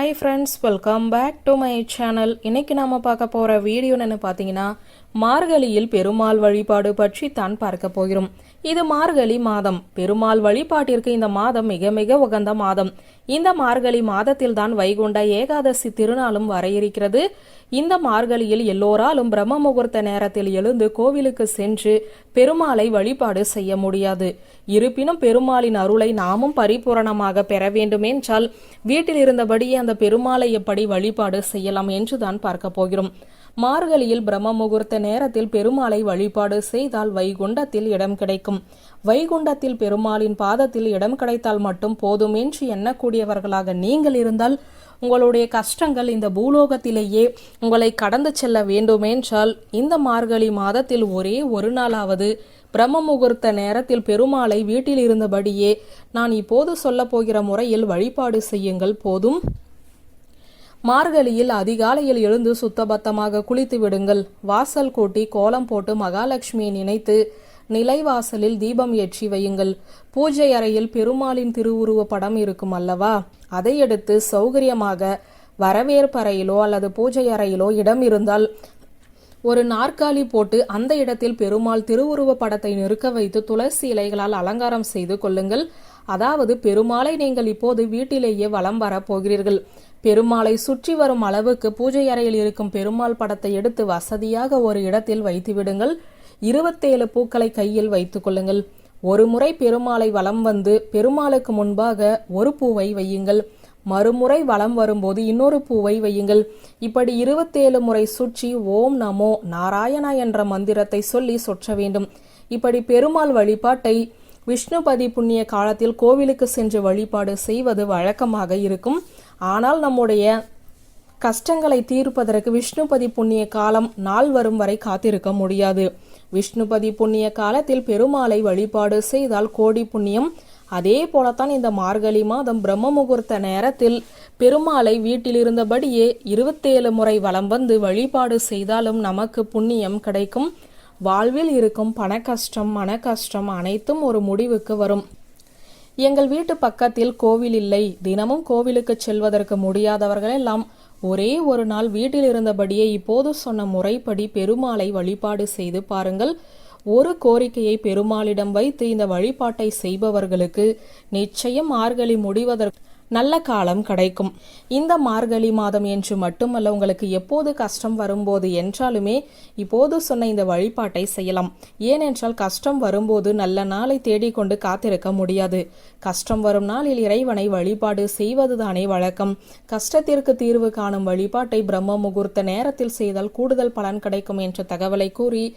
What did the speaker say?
Hi friends welcome back to my channel இன்னைக்கு நாம பார்க்க போற வீடியோ என்ன பார்த்தீங்கன்னா மார்கழியில் பெருமாள் வழிபாடு பற்றி தான் பார்க்க போகிறோம். இது மார்கழி மாதம். பெருமாள் வழிபாட்டிற்கு இந்த மாதம் மிக மிக உகந்த மாதம். இந்த மார்கழி மாதத்தில் தான் வைகுண்ட ஏகாதசி திருநாளும் வர இருக்கிறது இந்த மார்கழியில் எல்லோராலும் பிரம்ம முகூர்த்த நேரத்தில் எழுந்து கோவிலுக்கு சென்று பெருமாளை வழிபாடு செய்ய முடியாது. இருப்பினும் பெருமாளின் அருளை நாமும் பரிபூரணமாக பெற வேண்டுமென்றால் வீட்டில் இருந்தபடியே அந்த பெருமாளை எப்படி வழிபாடு செய்யலாம் என்று தான் பார்க்க போகிறோம். மார்கழியில் பிரம்ம முகூர்த்த நேரத்தில் பெருமாளை வழிபாடு செய்தால் வைகுண்டத்தில் இடம் கிடைக்கும். வைகுண்டத்தில் பெருமாளின் பாதத்தில் இடம் கிடைத்தால் மட்டும் போதும் என்று எண்ணக்கூடியவர்களாக நீங்கள் இருந்தால் உங்களுடைய கஷ்டங்கள் இந்த பூலோகத்திலேயே உங்களை கடந்து செல்ல வேண்டுமென்றால் இந்த மார்கழி மாதத்தில் ஒரே ஒரு நாளாவது பிரம்ம முகூர்த்த நேரத்தில் பெருமாளை வீட்டில் இருந்தபடியே நான் இப்போது சொல்லப்போகிற முறையில் வழிபாடு செய்யுங்கள். போதும். மார்கழியில் அதிகாலையில் எழுந்து சுத்தபத்தமாக குளித்து விடுங்கள். வாசல் கூட்டி கோலம் போட்டு மகாலட்சுமியை நினைத்து நிலைவாசலில் தீபம் ஏற்றி வையுங்கள். பூஜை அறையில் பெருமாளின் திருவுருவ படம் இருக்கும் அல்லவா? அதை எடுத்து சௌகரியமாக வரவேற்பறையிலோ அல்லது பூஜை அறையிலோ இடம் இருந்தால் ஒரு நாற்காலி போட்டு அந்த இடத்தில் பெருமாள் திருவுருவ படத்தை நிறுக்க வைத்து துளசி இலைகளால் அலங்காரம் செய்து கொள்ளுங்கள். அதாவது பெருமாளை நீங்கள் இப்போது வீட்டிலேயே வலம் வரப் போகிறீர்கள். பெருமாளை சுற்றி வரும் அளவுக்கு பூஜை அறையில் இருக்கும் பெருமாள் படத்தை எடுத்து வசதியாக ஒரு இடத்தில் வைத்து விடுங்கள். இருபத்தேழு பூக்களை கையில் வைத்துக் கொள்ளுங்கள். ஒரு முறை பெருமாளை வலம் வந்து பெருமாளுக்கு முன்பாக ஒரு பூவை வையுங்கள். மறுமுறை வலம் வரும்போது இன்னொரு பூவை வையுங்கள். இப்படி இருபத்தேழு முறை சுற்றி ஓம் நமோ நாராயணா என்ற மந்திரத்தை சொல்லி சொற்ற வேண்டும். இப்படி பெருமாள் வழிபாட்டை விஷ்ணுபதி புண்ணிய காலத்தில் கோவிலுக்கு சென்று வழிபாடு செய்வது வழக்கமாக இருக்கும். ஆனால் நம்முடைய கஷ்டங்களை தீர்ப்பதற்கு விஷ்ணுபதி புண்ணிய காலம் நாள் வரும் வரை காத்திருக்க முடியாது. விஷ்ணுபதி புண்ணிய காலத்தில் பெருமாளை வழிபாடு செய்தால் கோடி புண்ணியம் அதே போலத்தான் இந்த மார்கழி மாதம் பிரம்ம முகூர்த்த நேரத்தில் பெருமாளை வீட்டில் இருந்தபடியே இருபத்தேழு முறை வலம் வந்து வழிபாடு செய்தாலும் நமக்கு புண்ணியம் கிடைக்கும். வாழ்வில் இருக்கும் பண கஷ்டம் மன கஷ்டம் அனைத்தும் ஒரு முடிவுக்கு வரும். எங்கள் வீட்டு பக்கத்தில் கோவில் இல்லை. தினமும் கோவிலுக்கு செல்வதற்கு முடியாதவர்கள் எல்லாம் ஒரே ஒரு நாள் வீட்டில் இருந்தபடியே இப்போது சொன்ன முறைப்படி பெருமாளை வழிபாடு செய்து பாருங்கள். ஒரு கோரிக்கையை பெருமாளிடம் வைத்து இந்த வழிபாட்டை செய்பவர்களுக்கு நிச்சயம் மார்கழி முடிவதற்கு நல்ல காலம் கிடைக்கும். இந்த மார்கழி மாதம் என்று மட்டுமல்ல உங்களுக்கு எப்போது கஷ்டம் வரும்போது என்றாலுமே இப்போது சொன்ன இந்த வழிபாட்டை செய்யலாம். ஏனென்றால் கஷ்டம் வரும்போது நல்ல நாளை தேடிக்கொண்டு காத்திருக்க முடியாது. கஷ்டம் வரும் நாளில் இறைவனை வழிபாடு செய்வதுதானே வழக்கம். கஷ்டத்திற்கு தீர்வு காணும் வழிபாட்டை பிரம்ம முகூர்த்த நேரத்தில் செய்தால் கூடுதல் பலன் கிடைக்கும் என்ற தகவலை கூறி